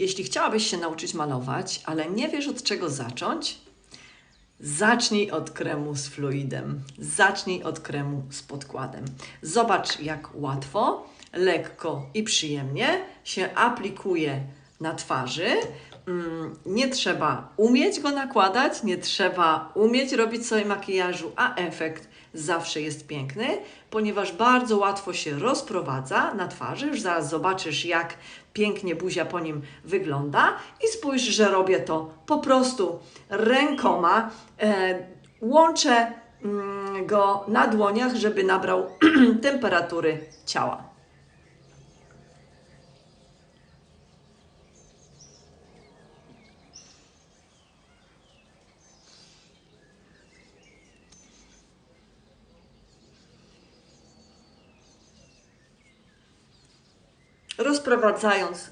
Jeśli chciałabyś się nauczyć malować, ale nie wiesz od czego zacząć, zacznij od kremu z fluidem. Zacznij od kremu z podkładem. Zobacz, jak łatwo, lekko i przyjemnie się aplikuje na twarzy. Mm, Nie trzeba umieć go nakładać, nie trzeba umieć robić sobie makijażu, a efekt zawsze jest piękny, ponieważ bardzo łatwo się rozprowadza na twarzy. Już zaraz zobaczysz, jak pięknie buzia po nim wygląda. I spójrz, że robię to po prostu rękoma. E, łączę mm, go na dłoniach, żeby nabrał temperatury ciała. Rozprowadzając,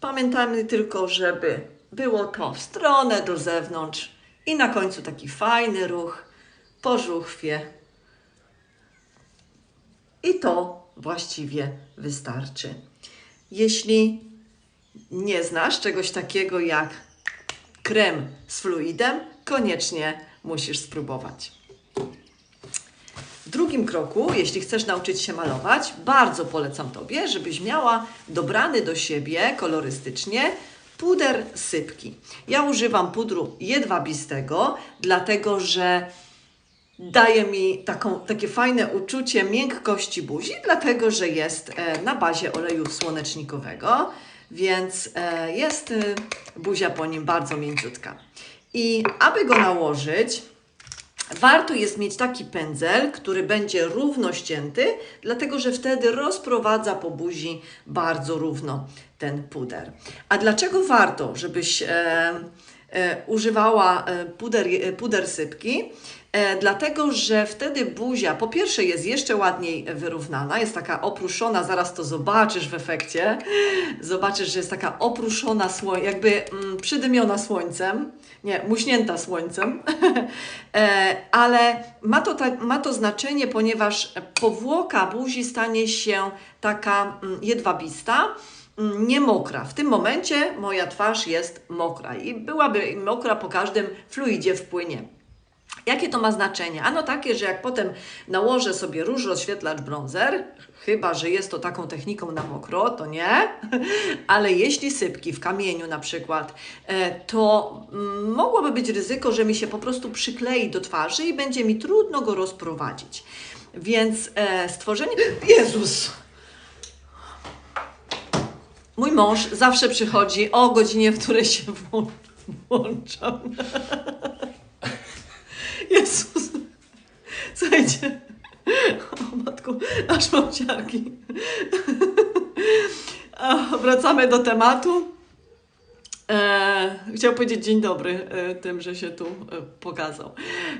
pamiętajmy tylko, żeby było to w stronę do zewnątrz i na końcu taki fajny ruch po żuchwie. I to właściwie wystarczy. Jeśli nie znasz czegoś takiego jak krem z fluidem, koniecznie musisz spróbować. W drugim kroku, jeśli chcesz nauczyć się malować, bardzo polecam Tobie, żebyś miała dobrany do siebie kolorystycznie puder sypki. Ja używam pudru jedwabistego, dlatego że daje mi taką, takie fajne uczucie miękkości buzi, dlatego że jest e, na bazie oleju słonecznikowego, więc e, jest e, buzia po nim bardzo mięciutka. I aby go nałożyć, Warto jest mieć taki pędzel, który będzie równo ścięty, dlatego że wtedy rozprowadza po buzi bardzo równo ten puder. A dlaczego warto, żebyś e, e, używała e, puder, e, puder sypki? E, dlatego, że wtedy buzia po pierwsze jest jeszcze ładniej wyrównana, jest taka opruszona, zaraz to zobaczysz w efekcie. Zobaczysz, że jest taka opruszona, jakby mm, przydymiona słońcem, nie, muśnięta słońcem, e, ale ma to, ta, ma to znaczenie, ponieważ powłoka buzi stanie się taka mm, jedwabista, mm, nie mokra. W tym momencie moja twarz jest mokra i byłaby mokra po każdym fluidzie wpłynie. Jakie to ma znaczenie? Ano takie, że jak potem nałożę sobie róż rozświetlacz bronzer, chyba że jest to taką techniką na mokro, to nie, ale jeśli sypki w kamieniu na przykład, e, to mm, mogłoby być ryzyko, że mi się po prostu przyklei do twarzy i będzie mi trudno go rozprowadzić. Więc e, stworzenie. Jezus! Mój mąż zawsze przychodzi o godzinie, w której się włą- włączam. Jezus. Słuchajcie. O matku, aż mam ciarki. Wracamy do tematu. E, chciał powiedzieć dzień dobry e, tym, że się tu e, pokazał.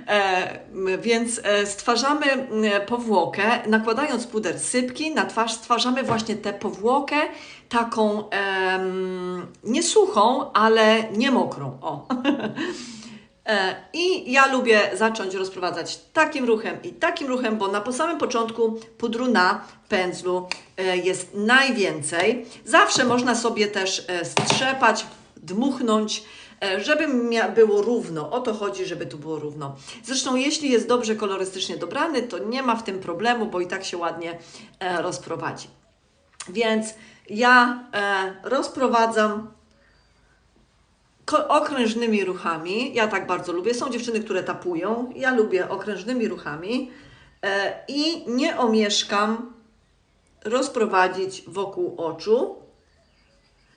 E, więc e, stwarzamy m, powłokę, nakładając puder sypki na twarz, stwarzamy właśnie tę powłokę taką em, nie suchą, ale nie mokrą. O. E, I ja lubię zacząć rozprowadzać takim ruchem i takim ruchem, bo na samym początku pudru na pędzlu e, jest najwięcej. Zawsze można sobie też e, strzepać, dmuchnąć, żeby było równo. O to chodzi, żeby tu było równo. Zresztą jeśli jest dobrze kolorystycznie dobrany, to nie ma w tym problemu, bo i tak się ładnie rozprowadzi. Więc ja rozprowadzam okrężnymi ruchami. Ja tak bardzo lubię. Są dziewczyny, które tapują. Ja lubię okrężnymi ruchami e, i nie omieszkam rozprowadzić wokół oczu.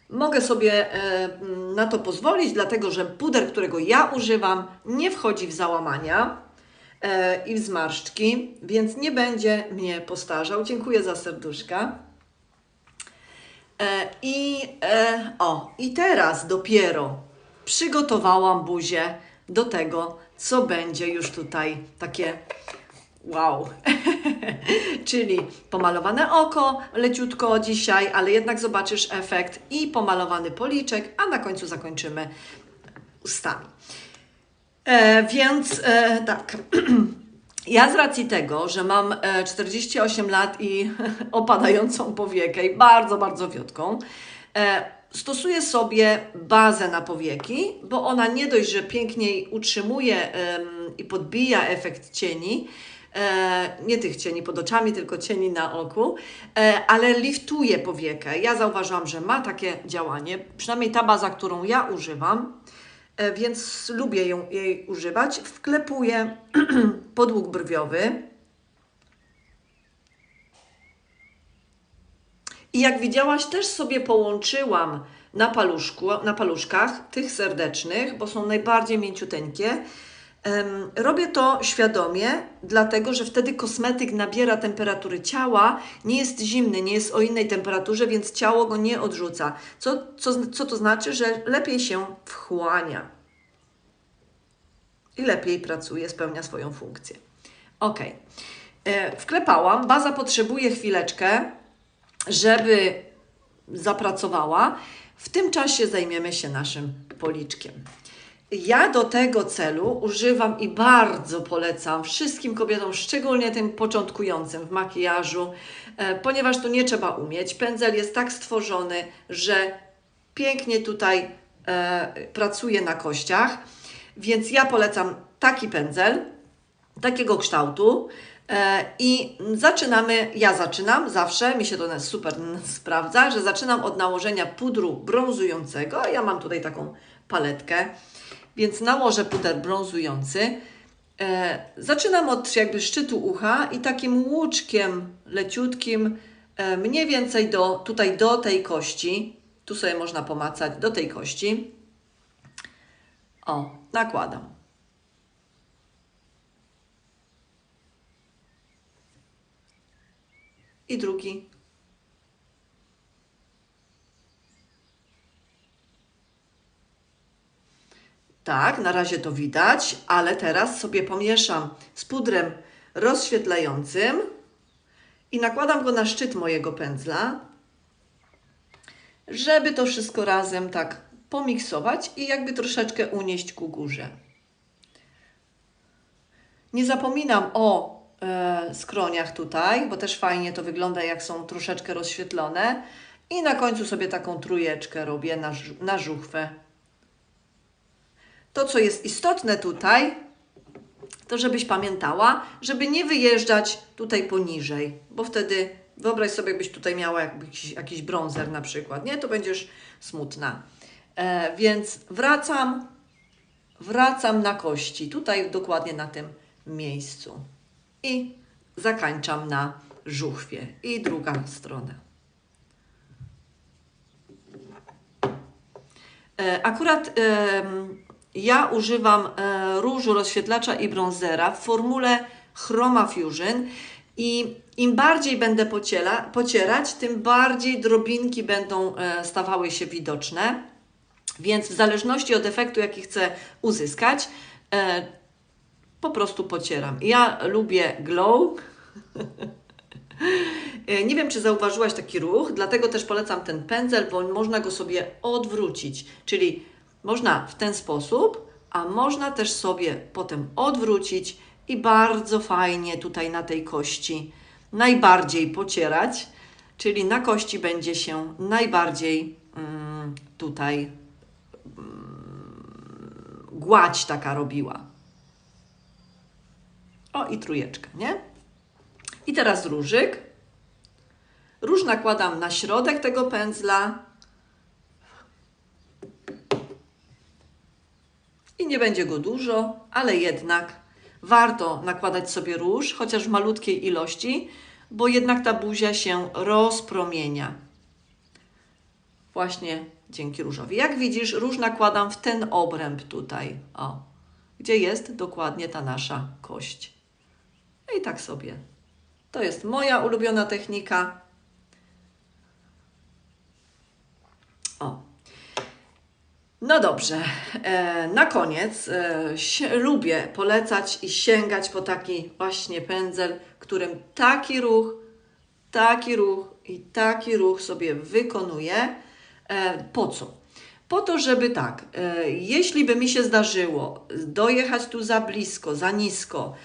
Mogę sobie e, na to pozwolić, dlatego że puder, którego ja używam, nie wchodzi w załamania e, i w zmarszczki, więc nie będzie mnie postarzał. Dziękuję za serduszka. I o, i teraz dopiero przygotowałam buzię do tego, co będzie już tutaj takie wow. Czyli pomalowane oko leciutko dzisiaj, ale jednak zobaczysz efekt i pomalowany policzek, a na końcu zakończymy ustami. E, więc e, tak. Ja z racji tego, że mam e, 48 lat i opadającą powiekę i bardzo, bardzo wiotką, e, stosuję sobie bazę na powieki, bo ona nie dość, że piękniej utrzymuje i podbija efekt cieni, e, nie tych cieni pod oczami, tylko cieni na oku, e, ale liftuje powiekę. Ja zauważyłam, że ma takie działanie, przynajmniej ta baza, którą ja używam, e, więc lubię ją, jej używać. Wklepuję podłóg brwiowy. I jak widziałaś, też sobie połączyłam na, paluszku, na paluszkach tych serdecznych, bo są najbardziej mięciuteńkie. Robię to świadomie, dlatego że wtedy kosmetyk nabiera temperatury ciała, nie jest zimny, nie jest o innej temperaturze, więc ciało go nie odrzuca. Co, co, co to znaczy? Że lepiej się wchłania i lepiej pracuje, spełnia swoją funkcję. Ok. E, wklepałam. Baza potrzebuje chwileczkę, żeby zapracowała. W tym czasie zajmiemy się naszym policzkiem. Ja do tego celu używam i bardzo polecam wszystkim kobietom, szczególnie tym początkującym w makijażu, e, ponieważ tu nie trzeba umieć. Pędzel jest tak stworzony, że pięknie tutaj e, pracuje na kościach, więc ja polecam taki pędzel, takiego kształtu. E, I zaczynamy, ja zaczynam zawsze, mi się to super sprawdza, że zaczynam od nałożenia pudru brązującego. Ja mam tutaj taką paletkę, więc nałożę puder brązujący. E, zaczynam od jakby szczytu ucha i takim łuczkiem leciutkim, e, mniej więcej do, tutaj do tej kości, tu sobie można pomacać, do tej kości. O, nakładam. I drugi. Tak, na razie to widać, ale teraz sobie pomieszam z pudrem rozświetlającym i nakładam go na szczyt mojego pędzla, żeby to wszystko razem tak pomiksować i jakby troszeczkę unieść ku górze. Nie zapominam o skroniach tutaj, bo też fajnie to wygląda, jak są troszeczkę rozświetlone. I na końcu sobie taką trójeczkę robię na, na żuchwę. To, co jest istotne tutaj, to żebyś pamiętała, żeby nie wyjeżdżać tutaj poniżej, bo wtedy wyobraź sobie, jakbyś tutaj miała jakiś, jakiś na przykład, nie? To będziesz smutna. E, więc wracam, wracam na kości, tutaj dokładnie na tym miejscu i zakańczam na żuchwie. I druga strona. E, akurat ja używam e, różu rozświetlacza i bronzera w formule Chroma Fusion i im bardziej będę pociela, pocierać, tym bardziej drobinki będą e, stawały się widoczne. Więc w zależności od efektu, jaki chcę uzyskać, po prostu pocieram. Ja lubię glow. Nie wiem, czy zauważyłaś taki ruch, dlatego też polecam ten pędzel, bo można go sobie odwrócić. Czyli można w ten sposób, a można też sobie potem odwrócić i bardzo fajnie tutaj na tej kości najbardziej pocierać, czyli na kości będzie się najbardziej mm, tutaj mm, gładź taka robiła. O i trójeczka, nie? I teraz różyk. Róż nakładam na środek tego pędzla. I nie będzie go dużo, ale jednak warto nakładać sobie róż, chociaż w malutkiej ilości, bo jednak ta buzia się rozpromienia. Właśnie dzięki różowi. Jak widzisz, róż nakładam w ten obręb tutaj, o, gdzie jest dokładnie ta nasza kość. I tak sobie. To jest moja ulubiona technika. O. No dobrze, e, na koniec e, lubię polecać i sięgać po taki właśnie pędzel, którym taki ruch, taki ruch i taki ruch sobie wykonuję. E, po co? Po to, żeby tak, jeśli by mi się zdarzyło dojechać tu za blisko, za nisko,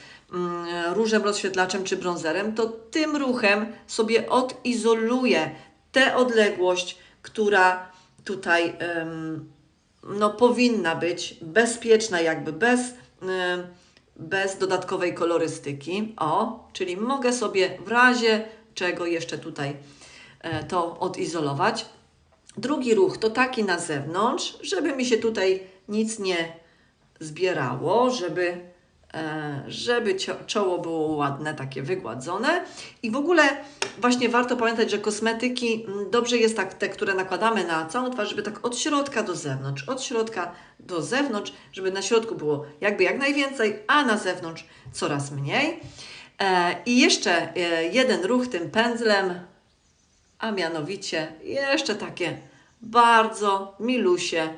różem rozświetlaczem czy brązerem, to tym ruchem sobie odizoluję tę odległość, która tutaj no, powinna być bezpieczna, jakby bez, bez dodatkowej kolorystyki. O, czyli mogę sobie w razie czego jeszcze tutaj e, to odizolować. Drugi ruch to taki na zewnątrz, żeby mi się tutaj nic nie zbierało, żeby, żeby cio- czoło było ładne, takie wygładzone. I w ogóle właśnie warto pamiętać, że kosmetyki mm, dobrze jest tak te, które nakładamy na całą twarz, żeby tak od środka do zewnątrz, od środka do zewnątrz, żeby na środku było jakby jak najwięcej, a na zewnątrz coraz mniej. E, I jeszcze e, jeden ruch tym pędzlem, a mianowicie jeszcze takie bardzo milusie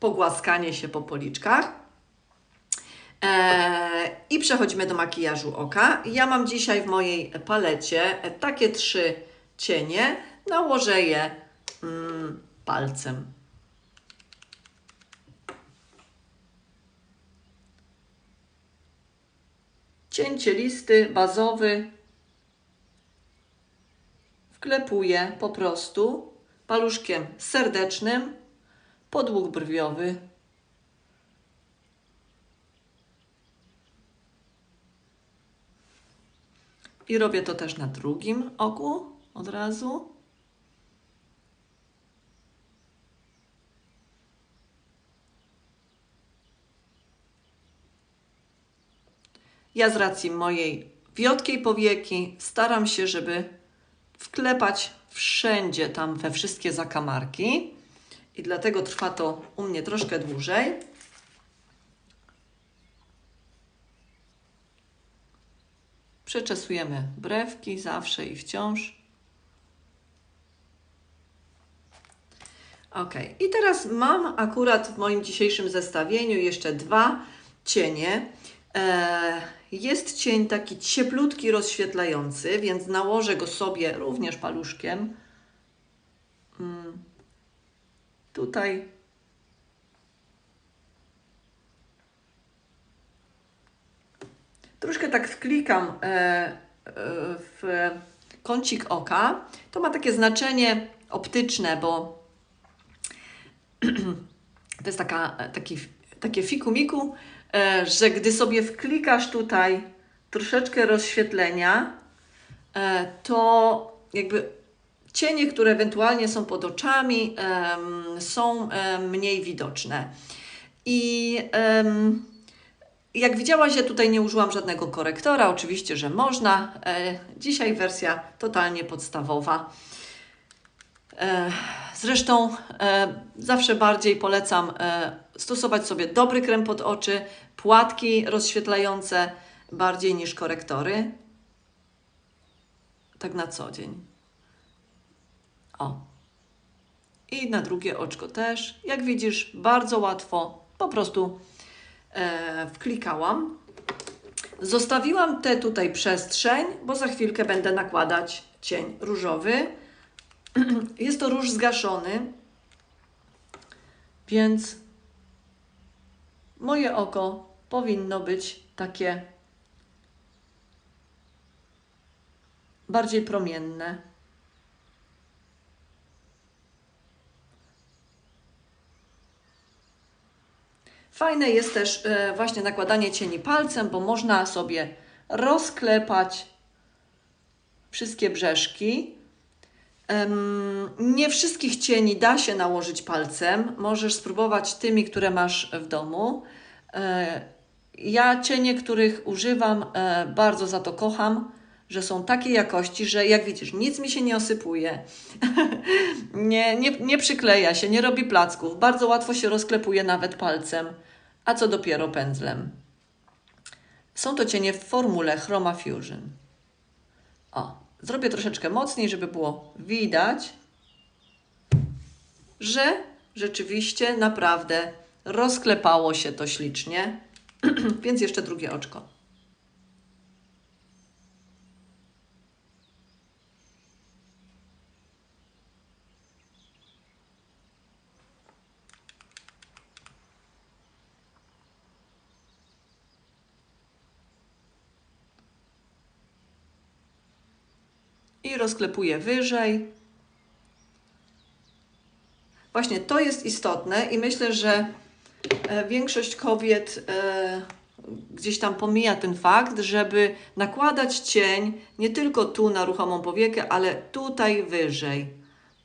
pogłaskanie się po policzkach. Eee, I przechodzimy do makijażu oka. Ja mam dzisiaj w mojej palecie takie trzy cienie. Nałożę je mm, palcem. Cień cielisty, bazowy. Wklepuję po prostu paluszkiem serdecznym podłuch brwiowy. I robię to też na drugim oku od razu. Ja z racji mojej wiotkiej powieki staram się, żeby wklepać wszędzie tam we wszystkie zakamarki i dlatego trwa to u mnie troszkę dłużej. Przeczesujemy brewki zawsze i wciąż. Ok, i teraz mam akurat w moim dzisiejszym zestawieniu jeszcze dwa cienie. E, jest cień taki cieplutki, rozświetlający, więc nałożę go sobie również paluszkiem. Mm. Tutaj troszkę tak wklikam e, e, w kącik oka. To ma takie znaczenie optyczne, bo to jest taka, taki, takie fiku-miku, e, że gdy sobie wklikasz tutaj troszeczkę rozświetlenia, to jakby cienie, które ewentualnie są pod oczami, są mniej widoczne. I jak widziałaś, ja tutaj nie użyłam żadnego korektora, oczywiście, że można. E, dzisiaj wersja totalnie podstawowa. E, zresztą e, zawsze bardziej polecam stosować sobie dobry krem pod oczy, płatki rozświetlające bardziej niż korektory. Tak na co dzień. O. I na drugie oczko też. Jak widzisz, bardzo łatwo po prostu wklikałam. Zostawiłam tę tutaj przestrzeń, bo za chwilkę będę nakładać cień różowy. Jest to róż zgaszony, więc moje oko powinno być takie bardziej promienne. Fajne jest też e, właśnie nakładanie cieni palcem, bo można sobie rozklepać wszystkie brzeszki. Nie wszystkich cieni da się nałożyć palcem. Możesz spróbować tymi, które masz w domu. E, Ja cienie, których używam, e, bardzo za to kocham, że są takiej jakości, że jak widzisz, nic mi się nie osypuje, nie, nie, nie przykleja się, nie robi placków. Bardzo łatwo się rozklepuje nawet palcem, a co dopiero pędzlem. Są to cienie w formule Chroma Fusion. O, zrobię troszeczkę mocniej, żeby było widać, że rzeczywiście naprawdę rozklepało się to ślicznie. Więc jeszcze drugie oczko. Rozklepuję wyżej. Właśnie to jest istotne i myślę, że e, większość kobiet e, gdzieś tam pomija ten fakt, żeby nakładać cień nie tylko tu na ruchomą powiekę, ale tutaj wyżej.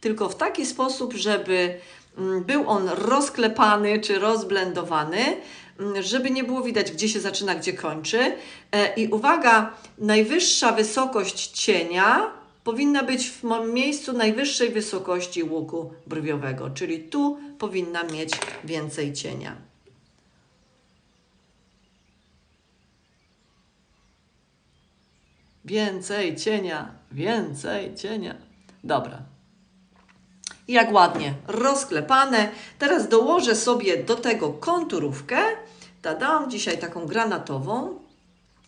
Tylko w taki sposób, żeby mm, był on rozklepany czy rozblendowany, mm, żeby nie było widać, gdzie się zaczyna, gdzie kończy. E, I uwaga, najwyższa wysokość cienia powinna być w miejscu najwyższej wysokości łuku brwiowego, czyli tu powinna mieć więcej cienia. Więcej cienia, więcej cienia. Dobra. Jak ładnie rozklepane. Teraz dołożę sobie do tego konturówkę. Dam dzisiaj taką granatową.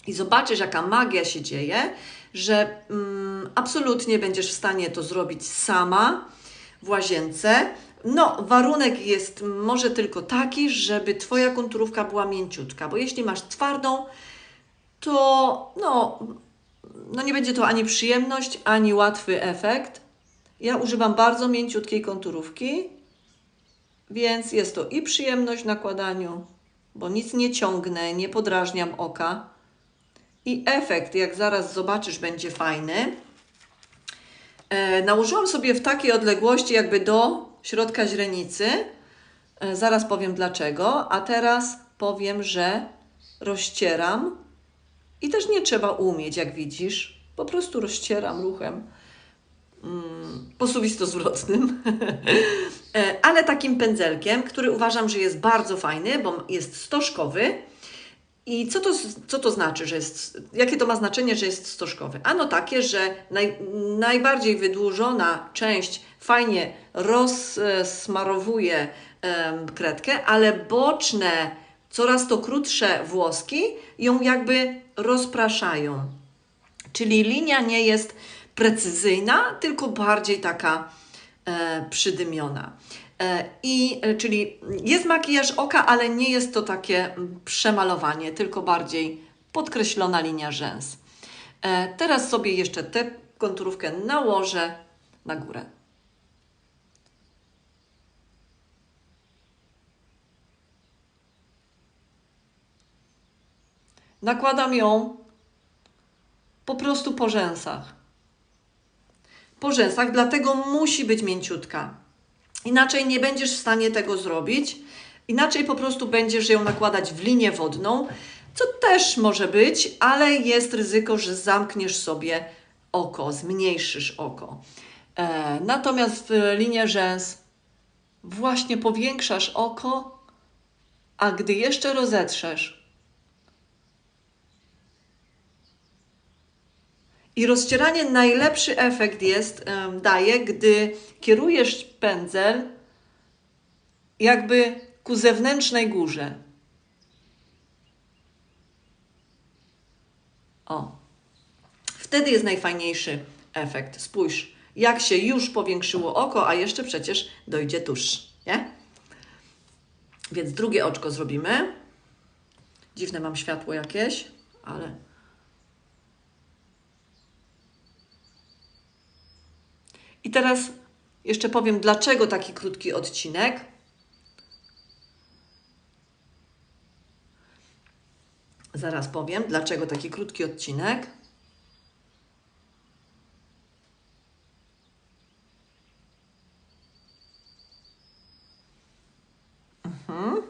I zobaczysz, jaka magia się dzieje, że mm, absolutnie będziesz w stanie to zrobić sama w łazience. No, warunek jest może tylko taki, żeby Twoja konturówka była mięciutka, bo jeśli masz twardą, to no, no nie będzie to ani przyjemność, ani łatwy efekt. Ja używam bardzo mięciutkiej konturówki, więc jest to i przyjemność nakładaniu, bo nic nie ciągnę, nie podrażniam oka. I efekt, jak zaraz zobaczysz, będzie fajny. E, nałożyłam sobie w takiej odległości, jakby do środka źrenicy. E, zaraz powiem dlaczego, a teraz powiem, że rozcieram. I też nie trzeba umieć, jak widzisz. Po prostu rozcieram ruchem mm, posuwisto-zwrotnym, E, ale takim pędzelkiem, który uważam, że jest bardzo fajny, bo jest stożkowy. I co to, co to znaczy, że jest, jakie to ma znaczenie, że jest stożkowy? Ano takie, że naj, najbardziej wydłużona część fajnie rozsmarowuje em, kredkę, ale boczne, coraz to krótsze włoski ją jakby rozpraszają. Czyli linia nie jest precyzyjna, tylko bardziej taka e, przydymiona. E, I e, czyli jest makijaż oka, ale nie jest to takie przemalowanie, tylko bardziej podkreślona linia rzęs. E, teraz sobie jeszcze tę konturówkę nałożę na górę. Nakładam ją po prostu po rzęsach. Po rzęsach, dlatego musi być mięciutka. Inaczej nie będziesz w stanie tego zrobić. Inaczej po prostu będziesz ją nakładać w linię wodną, co też może być, ale jest ryzyko, że zamkniesz sobie oko, zmniejszysz oko. E, natomiast w linię rzęs właśnie powiększasz oko, a gdy jeszcze rozetrzesz, I rozcieranie najlepszy efekt jest, daje, gdy kierujesz pędzel jakby ku zewnętrznej górze. O. Wtedy jest najfajniejszy efekt. Spójrz, jak się już powiększyło oko, a jeszcze przecież dojdzie tuż, nie? Więc drugie oczko zrobimy. Dziwne mam światło jakieś, ale I teraz jeszcze powiem, dlaczego taki krótki odcinek. Zaraz powiem, dlaczego taki krótki odcinek. Mhm.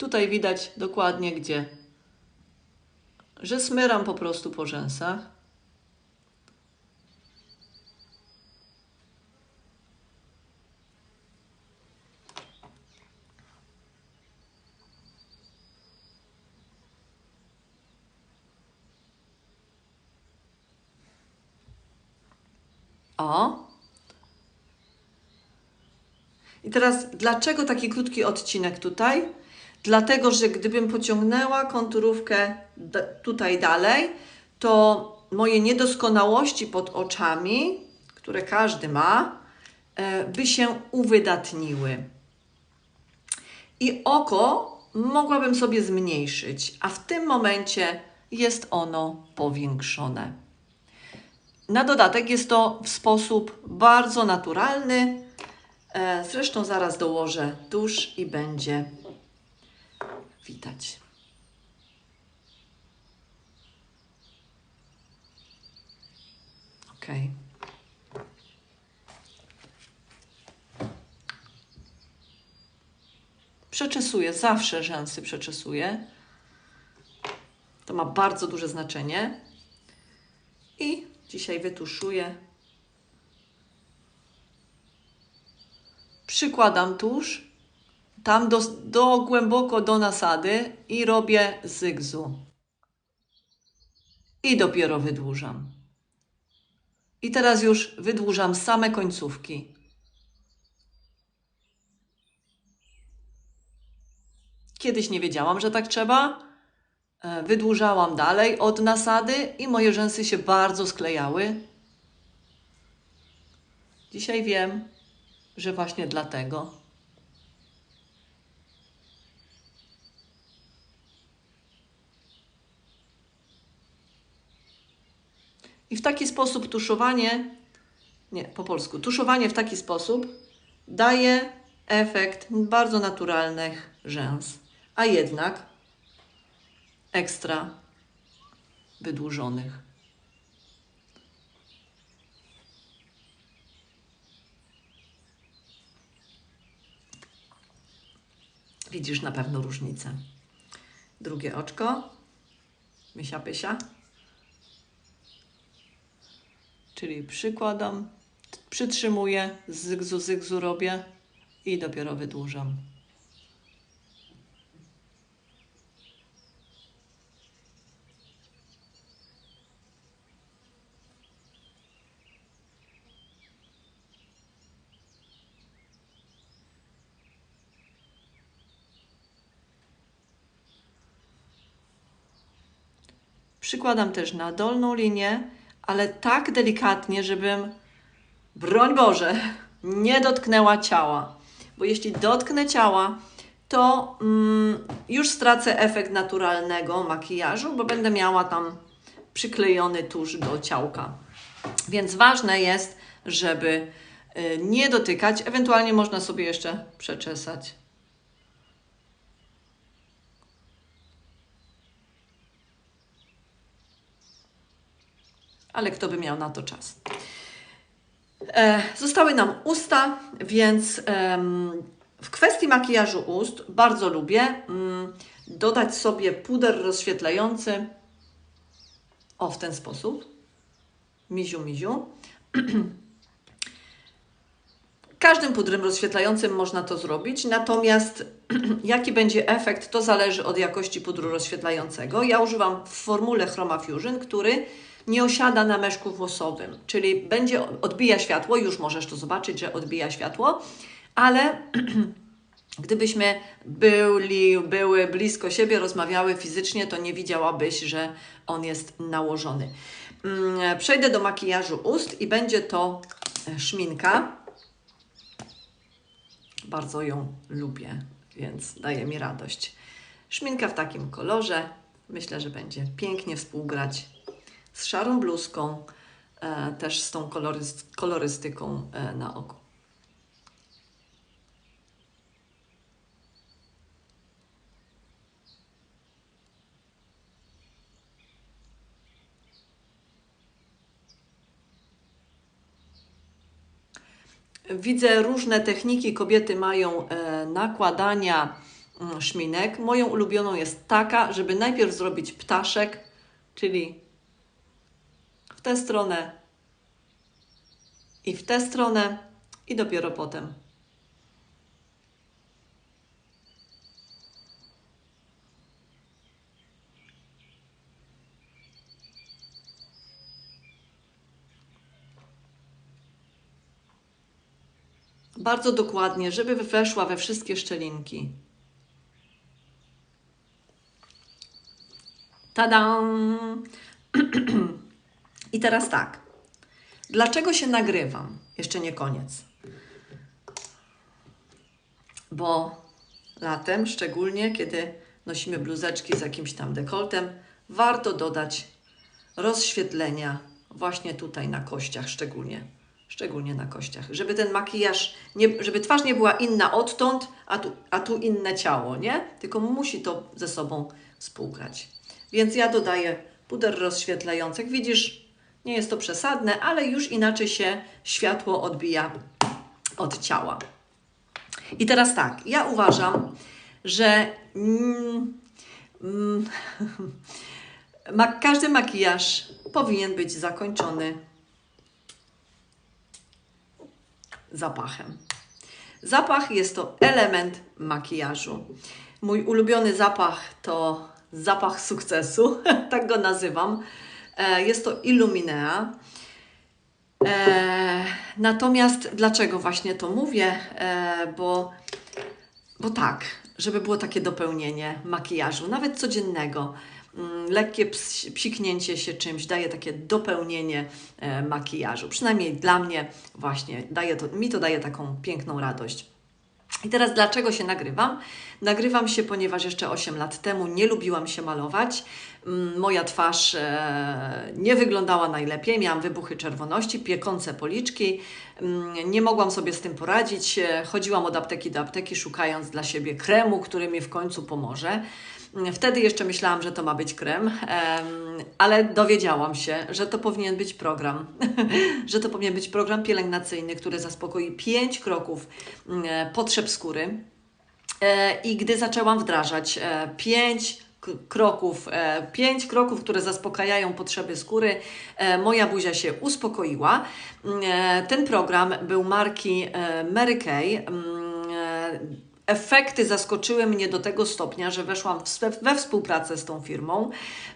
Tutaj widać dokładnie gdzie. Że smyram po prostu po rzęsach. O. I teraz, dlaczego taki krótki odcinek tutaj? Dlatego, że gdybym pociągnęła konturówkę tutaj dalej, to moje niedoskonałości pod oczami, które każdy ma, e, by się uwydatniły. I oko mogłabym sobie zmniejszyć, a w tym momencie jest ono powiększone. Na dodatek jest to w sposób bardzo naturalny. E, Zresztą zaraz dołożę tusz i będzie widać. Ok. Przeczesuję, zawsze rzęsy przeczesuję. To ma bardzo duże znaczenie. I dzisiaj wytuszuję. Przykładam tusz tam do, do głęboko do nasady i robię zygzu. I dopiero wydłużam. I teraz już wydłużam same końcówki. Kiedyś nie wiedziałam, że tak trzeba. E, Wydłużałam dalej od nasady i moje rzęsy się bardzo sklejały. Dzisiaj wiem, że właśnie dlatego. I w taki sposób tuszowanie, nie, po polsku, tuszowanie w taki sposób daje efekt bardzo naturalnych rzęs, a jednak ekstra wydłużonych. Widzisz na pewno różnicę. Drugie oczko. Mysia pysia. Czyli przykładam, przytrzymuję, zygzu, zygzu robię i dopiero wydłużam. Przykładam też na dolną linię, ale tak delikatnie, żebym, broń Boże, nie dotknęła ciała. Bo jeśli dotknę ciała, to mm, już stracę efekt naturalnego makijażu, bo będę miała tam przyklejony tusz do ciałka. Więc ważne jest, żeby y, nie dotykać. Ewentualnie można sobie jeszcze przeczesać. Ale kto by miał na to czas. E, zostały nam usta, więc em, w kwestii makijażu ust bardzo lubię mm, dodać sobie puder rozświetlający. O, w ten sposób. Miziu, miziu. Każdym pudrem rozświetlającym można to zrobić, natomiast jaki będzie efekt, to zależy od jakości pudru rozświetlającego. Ja używam w formule Chroma Fusion, który nie osiada na meszku włosowym, czyli będzie odbija światło, już możesz to zobaczyć, że odbija światło, ale gdybyśmy byli, były blisko siebie, rozmawiały fizycznie, to nie widziałabyś, że on jest nałożony. Mm, przejdę do makijażu ust i będzie to e, szminka. Bardzo ją lubię, więc daje mi radość. Szminka w takim kolorze. Myślę, że będzie pięknie współgrać z szarą bluzką, e, też z tą koloryst kolorystyką e, na oku. Widzę różne techniki, kobiety mają e, nakładania mm, szminek. Moją ulubioną jest taka, żeby najpierw zrobić ptaszek, czyli w tę stronę i w tę stronę i dopiero potem. Bardzo dokładnie, żeby weszła we wszystkie szczelinki. Tadam! I teraz tak. Dlaczego się nagrywam? Jeszcze nie koniec. Bo latem, szczególnie kiedy nosimy bluzeczki z jakimś tam dekoltem, warto dodać rozświetlenia właśnie tutaj na kościach szczególnie. Szczególnie na kościach. Żeby ten makijaż, nie, żeby twarz nie była inna odtąd, a tu, a tu inne ciało, nie? Tylko musi to ze sobą współgrać. Więc ja dodaję puder rozświetlający. Widzisz, nie jest to przesadne, ale już inaczej się światło odbija od ciała. I teraz tak, ja uważam, że mm, mm, każdy makijaż powinien być zakończony zapachem. Zapach jest to element makijażu. Mój ulubiony zapach to zapach sukcesu, tak go nazywam. E, Jest to Illuminea. E, natomiast dlaczego właśnie to mówię? E, bo, bo tak, żeby było takie dopełnienie makijażu, nawet codziennego. Mm, Lekkie ps- psiknięcie się czymś daje takie dopełnienie makijażu. Przynajmniej dla mnie właśnie daje to, mi to daje taką piękną radość. I teraz dlaczego się nagrywam? Nagrywam się, ponieważ jeszcze 8 lat temu nie lubiłam się malować. Mm, Moja twarz e, nie wyglądała najlepiej, miałam wybuchy czerwoności, piekące policzki. Mm, Nie mogłam sobie z tym poradzić. E, Chodziłam od apteki do apteki, szukając dla siebie kremu, który mi w końcu pomoże. Mm, Wtedy jeszcze myślałam, że to ma być krem, em, ale dowiedziałam się, że to powinien być program, że to powinien być program pielęgnacyjny, który zaspokoi pięć kroków mm, potrzeb skóry. E, I gdy zaczęłam wdrażać e, pięć kroków, e, pięć kroków, które zaspokajają potrzeby skóry, e, moja buzia się uspokoiła. Mm, e, Ten program był marki e, Mary Kay. Efekty zaskoczyły mnie do tego stopnia, że weszłam we współpracę z tą firmą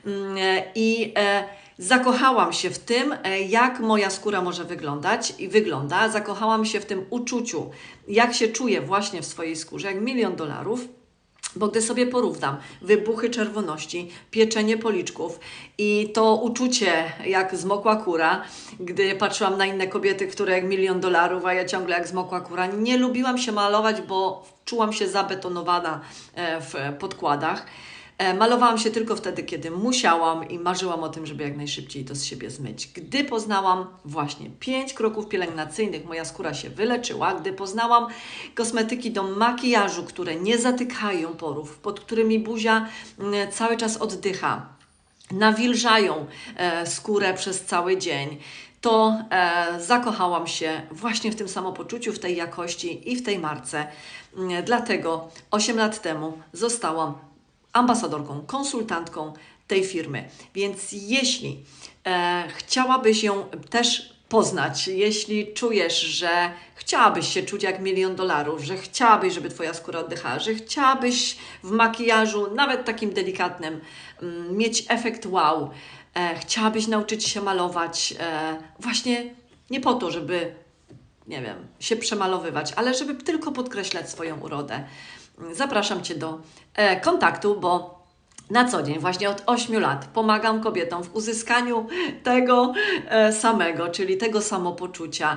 mm, e, i e, zakochałam się w tym, e, jak moja skóra może wyglądać i wygląda. Zakochałam się w tym uczuciu, jak się czuję właśnie w swojej skórze, jak milion dolarów. Bo gdy sobie porównam wybuchy czerwoności, pieczenie policzków i to uczucie jak zmokła kura, gdy patrzyłam na inne kobiety, które jak milion dolarów, a ja ciągle jak zmokła kura, nie lubiłam się malować, bo czułam się zabetonowana e, w podkładach. E, Malowałam się tylko wtedy, kiedy musiałam i marzyłam o tym, żeby jak najszybciej to z siebie zmyć. Gdy poznałam właśnie pięć kroków pielęgnacyjnych, moja skóra się wyleczyła. Gdy poznałam kosmetyki do makijażu, które nie zatykają porów, pod którymi buzia cały czas oddycha, nawilżają e, skórę przez cały dzień, to e, zakochałam się właśnie w tym samopoczuciu, w tej jakości i w tej marce. Dlatego 8 lat temu zostałam ambasadorką, konsultantką tej firmy. Więc jeśli e, chciałabyś ją też poznać, jeśli czujesz, że chciałabyś się czuć jak milion dolarów, że chciałabyś, żeby Twoja skóra oddychała, że chciałabyś w makijażu, nawet takim delikatnym, mm, mieć efekt wow, e, chciałabyś nauczyć się malować e, właśnie nie po to, żeby nie wiem, się przemalowywać, ale żeby tylko podkreślać swoją urodę. Zapraszam Cię do e, kontaktu, bo na co dzień, właśnie od 8 lat, pomagam kobietom w uzyskaniu tego e, samego, czyli tego samopoczucia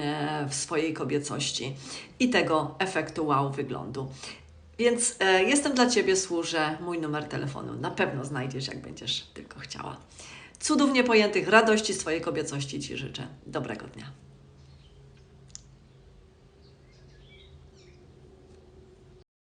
e, w swojej kobiecości i tego efektu wow wyglądu. Więc jestem dla Ciebie, służę, mój numer telefonu na pewno znajdziesz, jak będziesz tylko chciała. Cudów niepojętych, radości swojej kobiecości Ci życzę. Dobrego dnia.